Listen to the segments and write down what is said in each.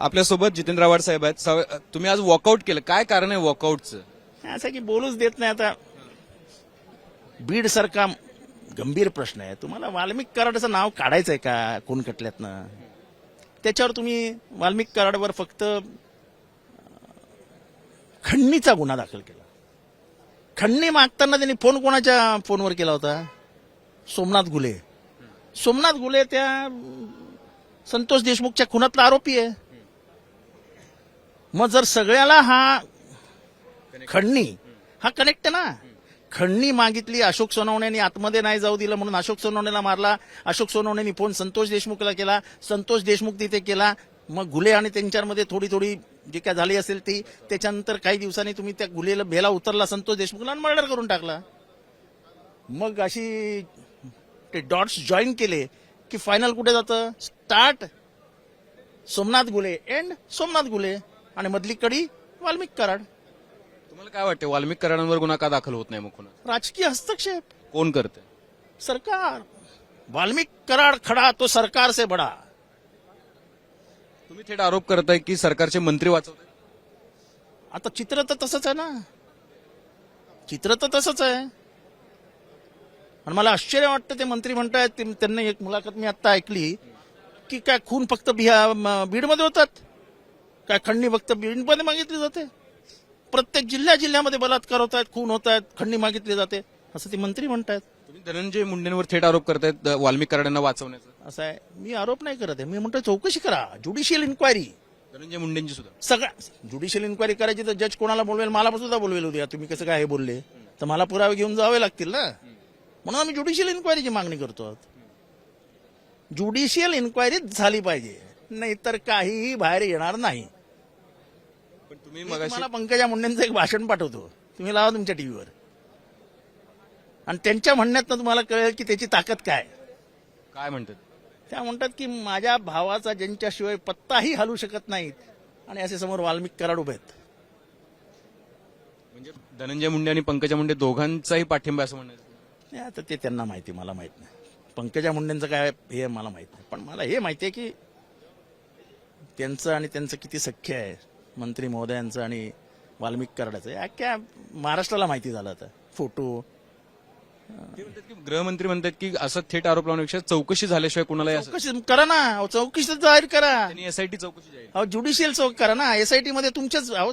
आपल्यासोबत जितेंद्र आव्हाड साहेब आहेत. साव- तुम्ही आज वॉकआउट केलं. काय कारण आहे वॉकआउटचं असं की बोलूच देत नाही आता. बीड सारखा गंभीर प्रश्न आहे. तुम्हाला वाल्मिक कराडचं नाव काढायचंय का कोण कटल्यातनं त्याच्यावर तुम्ही वाल्मिक कराडवर फक्त अं, खंडणीचा गुन्हा दाखल केला. खंडणी मागताना त्यांनी फोन कोणाच्या फोनवर केला होता? सोमनाथ गुले. सोमनाथ गुले त्या अं, संतोष देशमुखच्या खुनातला आरोपी आहे. मग जर सगळ्याला हा खंडणी हा कनेक्ट आहे ना? खंडणी मागितली अशोक सोनवणेनी आतमध्ये नाही जाऊ दिलं म्हणून अशोक सोनवणेला मारला अशोक सोनवणेनी फोन संतोष देशमुखला केला संतोष देशमुख तिथे केला मग गुले आणि त्यांच्यामध्ये थोडी थोडी जी काय झाली असेल ती त्याच्यानंतर काही दिवसांनी तुम्ही त्या गुलेला भेला उतरला संतोष देशमुखला आणि मर्डर करून टाकला. मग अशी ते डॉट्स जॉईन केले की फायनल कुठे जातं? स्टार्ट सोमनाथ गुले एंड सोमनाथ गुले. आणि मधली कडी वाल्मिक कराड. तुम्हाला काय वाटतं वाल्मिक कराडांवर गुन्हा का दाखल होत नाही मग राजकीय हस्तक्षेप. कोण करते सरकार. वाल्मिक कराड खडा तो सरकार से बडा. तुम्ही थेट आरोप करताय की सरकारचे मंत्री वाचवत आता चित्र तर तसंच आहे ना. चित्र तर तसंच आहे. आणि मला आश्चर्य वाटतं ते मंत्री म्हणतायत ते- त्यांना एक मुलाखत मी आता ऐकली की काय खून फक्त बिहा म- बीडमध्ये होतात? काय खंडणी फक्त बीडमध्ये मागितली जाते? प्रत्येक जिल्ह्या जिल्ह्यामध्ये बलात्कार होत आहेत खून होत आहेत खंडणी मागितली जाते. असं ते मंत्री म्हणतायत. तुम्ही धनंजय मुंडेंवर थेट आरोप करतायत वाल्मिक कराडांना वाचवण्याचा. असं आहे. मी आरोप नाही करत आहे. मी म्हणतो चौकशी करा. ज्युडिशियल इन्क्वायरी धनंजय मुंडेंची सुद्धा. सगळ्या ज्युडिशियल इन्क्वायरी करायची तर जज कोणाला बोलवेल? मला सुद्धा बोलवेल उद्या. तुम्ही कसं काय हे बोलले? तर मला पुरावे घेऊन जावे लागतील ना? म्हणून आम्ही ज्युडिशियल इन्क्वायरीची मागणी करतो आहोत. ज्युडिशियल इन्क्वायरीच झाली पाहिजे. नाहीतर काहीही बाहेर येणार नाही. तुम्ही मी मगाशी तुम्हाला पंकजा मुंडेंचं एक भाषण पाठवतो. तुम्ही लावा तुमच्या टीव्हीवर. आणि त्यांच्या म्हणण्यातनं तुम्हाला कळेल की त्याची ताकद काय. काय म्हणतात? त्या म्हणतात की माझ्या भावाचा ज्यांच्याशिवाय पत्ताही हलू शकत नाहीत आणि असे समोर वाल्मिक कराड उभे आहेत. म्हणजे धनंजय मुंडे आणि पंकजा मुंडे दोघांचाही पाठिंबा असं म्हणायचं नाही आता ते त्यांना माहिती मला माहीत नाही. पंकजा मुंडेंचं काय हे मला माहीत नाही. पण मला हे माहिती आहे की त्यांचं आणि त्यांचं किती सख्य आहे. मंत्री महोदयांचं आणि वाल्मिक कराडाचं. अख्ख्या महाराष्ट्राला माहिती झालं आता. फोटो. ते म्हणतात की गृहमंत्री म्हणतात की असं थेट आरोप लावण्यापेक्षा चौकशी झाल्याशिवाय कुणालाही असं चौकशी करा ना. अहो, चौकशी तर जाहीर करा. एसआयटी चौकशी जाहीर अहो ज्युडिशियल चौक करा ना. एसआयटी मध्ये तुमच्याच अहो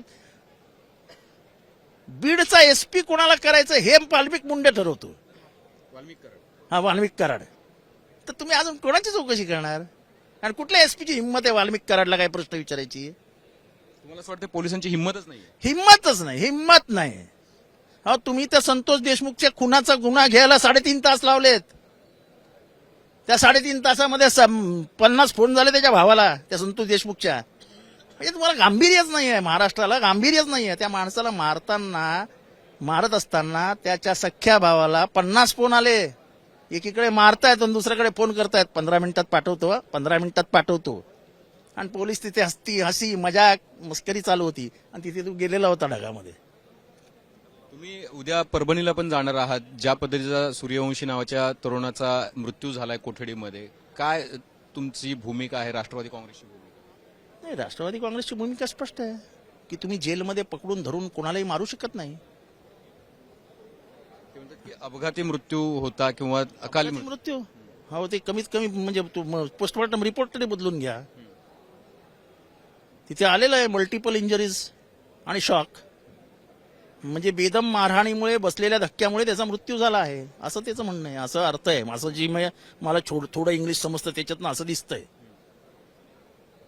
बीडचा एसपी कोणाला करायचं हे वाल्मिक मुंडे ठरवतो. वाल्मिक कराड. हा वाल्मिक कराड. तर तुम्ही अजून कोणाची चौकशी करणार? आणि कुठल्या एसपीची हिंमत आहे वाल्मिक कराडला काय प्रश्न विचारायची? तुम्हाला असं वाटतं पोलिसांची हिंमतच नाही हिंमतच नाही हिंमत नाही. अहो तुम्ही त्या संतोष देशमुखच्या खुनाचा गुन्हा घ्यायला साडेतीन तास लावलेत. त्या साडेतीन तासामध्ये सम- पन्नास फोन झाले त्याच्या भावाला त्या संतोष देशमुखच्या. म्हणजे तुम्हाला गांभीर्यच नाही आहे महाराष्ट्राला गांभीर्यच नाही आहे त्या माणसाला मारताना मारत असताना त्याच्या सख्या भावाला पन्नास फोन आले. एकीकडे मारतायत आणि दुसऱ्याकडे फोन करतायत. पंधरा मिनिटात पाठवतो पंधरा मिनिटात पाठवतो. आणि पोलीस तिथे हसती हसी मजाक मस्करी चालू होती. आणि तिथे तू गेलेला होता ढगामध्ये. तुम्ही उद्या परभणीला पण जाणार आहात. ज्या पद्धतीचा सूर्यवंशी नावाच्या तरुणाचा मृत्यू झालाय कोठडीमध्ये काय तुमची भूमिका आहे राष्ट्रवादी काँग्रेसची भूमिका? नाही राष्ट्रवादी काँग्रेसची भूमिका स्पष्ट आहे. की तुम्ही जेलमध्ये पकडून धरून कोणालाही मारू शकत नाही. अपघाती मृत्यू होता किंवा अकाली मृत्यू. मृत्यू. हो ते कमीत कमी म्हणजे पोस्टमॉर्टम रिपोर्ट तरी बदलून घ्या. तिथे आलेलं आहे मल्टिपल इंजरीज आणि शॉक म्हणजे बेदम मारहाणीमुळे बसलेल्या धक्क्यामुळे त्याचा मृत्यू झाला आहे. असं त्याचं म्हणणं आहे. असं अर्थ आहे. असं जी मला छोड थोडं इंग्लिश समजतं त्याच्यातनं असं दिसतंय.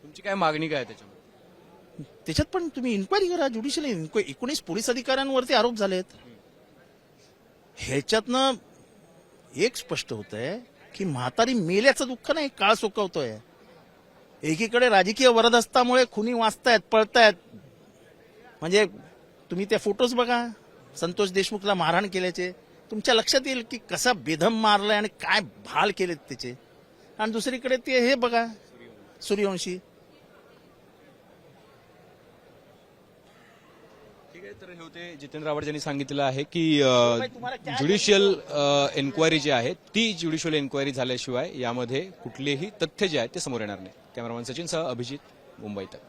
तुमची काय मागणी काय त्याच्यामध्ये? त्याच्यात पण तुम्ही इन्क्वायरी करा. ज्युडिशियल इन्क्वायरी एकोणीस पोलीस अधिकाऱ्यांवरती आरोप झालेत. ह्याच्यातनं एक स्पष्ट होत आहे की म्हातारी मेल्याचं दुःख नाही काळ सोकवतोय. एकीकडे राजकीय वरदहस्तामुळे खुनी वाचतायत पळतायत. म्हणजे तुम्ही त्या फोटोज बघा. संतोष देशमुखला मारहाण केल्याचे. तुमच्या लक्षात येईल की कसा बेधम मारलाय आणि काय भाल केलेत त्याचे. आणि दुसरीकडे ते हे बघा सूर्यवंशी. ठीक आहे तर हे होते जितेंद्र आव्हाड यांनी सांगितलं आहे की ज्युडिशियल एन्क्वायरी जी आहे ती ज्युडिशियल एन्क्वायरी झाल्याशिवाय यामध्ये कुठलेही तथ्य जे आहे ते समोर येणार नाही. कॅमेरामॅन सचिनसह अभिजित मुंबई तक.